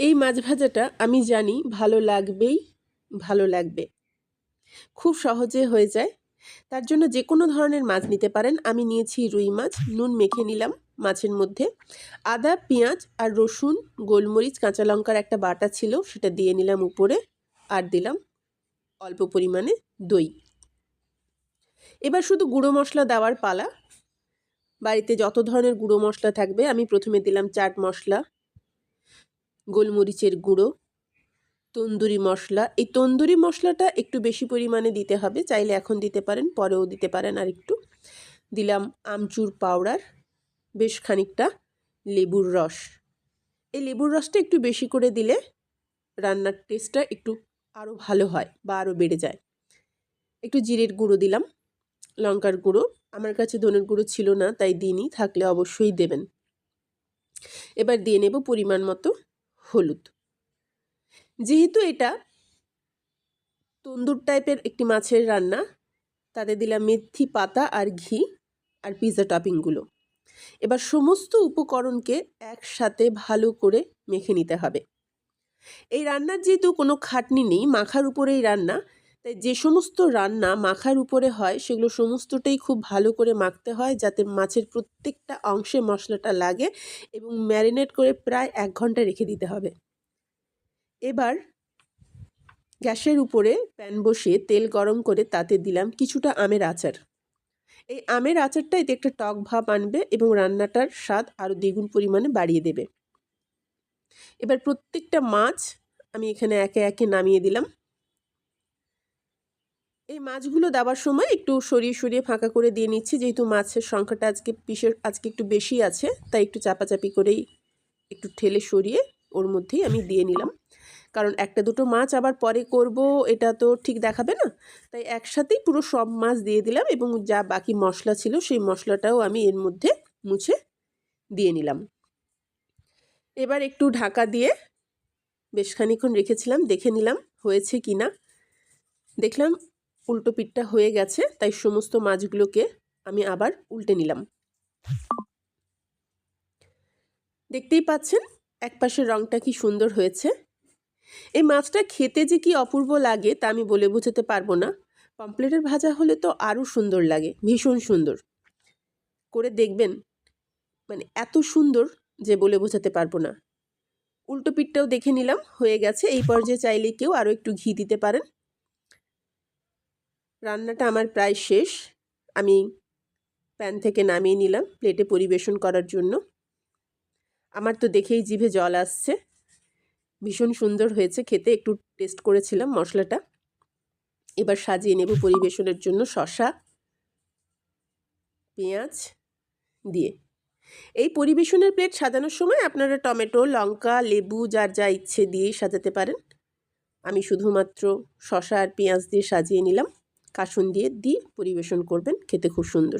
এই মাছ ভাজাটা আমি জানি ভালো লাগবেই, ভালো লাগবে। খুব সহজে হয়ে যায়। তার জন্য যে কোনো ধরনের মাছ নিতে পারেন। আমি নিয়েছি রুই মাছ, নুন মেখে নিলাম মাছের মধ্যে। আদা, পেঁয়াজ আর রসুন, গোলমরিচ, কাঁচা লঙ্কার একটা বাটা ছিল, সেটা দিয়ে নিলাম উপরে আর দিলাম অল্প পরিমাণে দই। এবার শুধু গুঁড়ো মশলা দেওয়ার পালা। বাড়িতে যত ধরনের গুঁড়ো মশলা থাকবে, আমি প্রথমে দিলাম চাট মশলা। গোলমরিচের গুঁড়ো, তন্দুরি মশলা। এই তন্দুরি মশলাটা একটু বেশি পরিমাণে দিতে হবে, চাইলে এখন দিতে পারেন, পরেও দিতে পারেন আর একটু দিলাম আমচুর পাউডার বেশ খানিকটা লেবুর রস। এই লেবুর রসটা একটু বেশি করে দিলে রান্নার টেস্টটা একটু আরও ভালো হয় বা আরও বেড়ে যায়। একটু জিরের গুঁড়ো দিলাম, লঙ্কার গুঁড়ো। আমার কাছে ধনের গুঁড়ো ছিল না, তাই দিনই থাকলে অবশ্যই দেবেন। এবার দিয়ে নেব পরিমাণ মতো হলুদ। যেহেতু এটা তন্দুর টাইপের একটি মাছের রান্না, তাতে দিলাম মেথি, পাতা আর ঘি আর পিৎজা টপিংগুলো। এবার সমস্ত উপকরণকে একসাথে ভালো করে মেখে নিতে হবে। এই রান্নার যেহেতু কোনো খাটনি নেই, মাখার উপরেই রান্না তাই যে সমস্ত রান্না মাখার উপরে হয়, সেগুলো সমস্তটাই খুব ভালো করে মাখতে হয় যাতে মাছের প্রত্যেকটা অংশে মশলাটা লাগে এবং ম্যারিনেট করে প্রায় এক ঘণ্টা রেখে দিতে হবে। এবার গ্যাসের উপরে প্যান বসিয়ে তেল গরম করে তাতে দিলাম কিছুটা আমের আচার। এই আমের আচারটা এতে একটা টক ভাব আনবে এবং রান্নাটার স্বাদ আরও দ্বিগুণ পরিমাণে বাড়িয়ে দেবে। এবার প্রত্যেকটা মাছ আমি এখানে একে একে নামিয়ে দিলাম। এই মাছগুলো দেওয়ার সময় একটু সরিয়ে সরিয়ে ফাঁকা করে দিয়ে নিচ্ছি। যেহেতু মাছের সংখ্যাটা আজকে পিসের আজকে একটু বেশি আছে, তাই একটু চাপাচাপি করেই একটু ঠেলে সরিয়ে ওর মধ্যেই আমি দিয়ে নিলাম। কারণ একটা দুটো মাছ আবার পরে করব, এটা তো ঠিক দেখাবে না। তাই একসাথেই পুরো সব মাছ দিয়ে দিলাম এবং যা বাকি মশলা ছিল সেই মশলাটাও আমি এর মধ্যে মুছে দিয়ে নিলাম। এবার একটু ঢাকা দিয়ে বেশ খানিক্ষণ রেখেছিলাম, দেখে নিলাম হয়েছে কি না দেখলাম উল্টো পিঠটা হয়ে গেছে, তাই সমস্ত মাছগুলোকে আমি আবার উল্টে নিলাম। দেখতেই পাচ্ছেন এক পাশের রঙটা কি সুন্দর হয়েছে। এই মাছটা খেতে যে কি অপূর্ব লাগে তা আমি বলে বোঝাতে পারব না। পমপ্লেটের ভাজা হলে তো আরও সুন্দর লাগে, ভীষণ সুন্দর। করে দেখবেন মানে এত সুন্দর যে বলে বোঝাতে পারব না। উল্টো পিঠটাও দেখে নিলাম, হয়ে গেছে। এই পর্যায়ে চাইলে কেউ আরও একটু ঘি দিতে পারেন। রান্নাটা আমার প্রায় শেষ। আমি প্যান থেকে নামিয়ে নিলাম প্লেটে পরিবেশন করার জন্য। আমার তো দেখেই জিভে জল আসছে। ভীষণ সুন্দর হয়েছে খেতে, একটু টেস্ট করেছিলাম মশলাটা। এবার সাজিয়ে নেব পরিবেশনের জন্য শশা পেঁয়াজ দিয়ে। এই পরিবেশনের প্লেট সাজানোর সময় আপনারা টমেটো, লঙ্কা, লেবু, যার যা ইচ্ছে দিয়ে সাজাতে পারেন। আমি শুধুমাত্র শশা আর পেঁয়াজ দিয়ে সাজিয়ে নিলাম। কাসুন দিয়ে দিয়ে পরিবেশন করবেন খেতে খুব সুন্দর।